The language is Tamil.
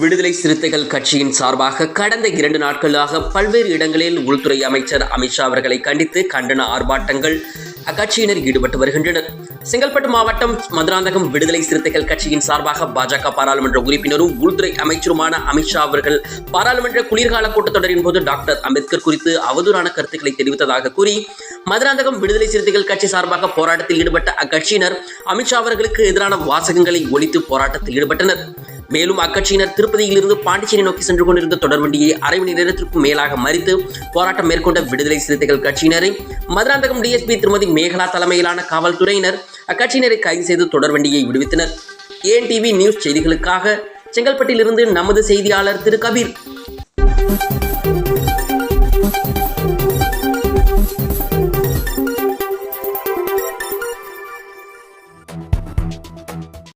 விடுதலை சிறுத்தைகள் கட்சியின் சார்பாக கடந்த இரண்டு நாட்களாக பல்வேறு இடங்களில் உள்துறை அமைச்சர் அமித்ஷா அவர்களை கண்டித்து கண்டன ஆர்ப்பாட்டங்கள் அக்கட்சியினர் ஈடுபட்டு வருகின்றனர். செங்கல்பட்டு மாவட்டம் மதுராந்தகம் விடுதலை சிறுத்தைகள் கட்சியின் சார்பாக பாஜக பாராளுமன்ற உறுப்பினரும் உள்துறை அமைச்சருமான அமித்ஷா அவர்கள் பாராளுமன்ற குளிர்கால கூட்டத்தொடரின் போது டாக்டர் அம்பேத்கர் குறித்து அவதூறான கருத்துக்களை தெரிவித்ததாக கூறி மதுராந்தகம் விடுதலை சிறுத்தைகள் கட்சி சார்பாக போராட்டத்தில் ஈடுபட்ட அக்கட்சியினர் அமித்ஷா அவர்களுக்கு எதிரான வாசகங்களை ஒழித்து போராட்டத்தில் ஈடுபட்டனர். மேலும் அக்கட்சியினர் திருப்பதியிலிருந்து பாண்டிச்சேரி நோக்கி சென்று கொண்டிருந்த தொடர்வண்டியை அரை மணி நேரத்திற்கும் மேலாக மறித்து போராட்டம் மேற்கொண்ட விடுதலை சிறுத்தைகள் கட்சியினரை மதுராந்தகம் டிஎஸ்பி திருமதி மேகலா தலைமையிலான காவல்துறையினர் அக்கட்சியினரை கைது செய்து தொடர்வண்டியை விடுவித்தனர். ஏன் டிவி நியூஸ் செய்திகளுக்காக செங்கல்பட்டிலிருந்து நமது செய்தியாளர் திரு கபீர்.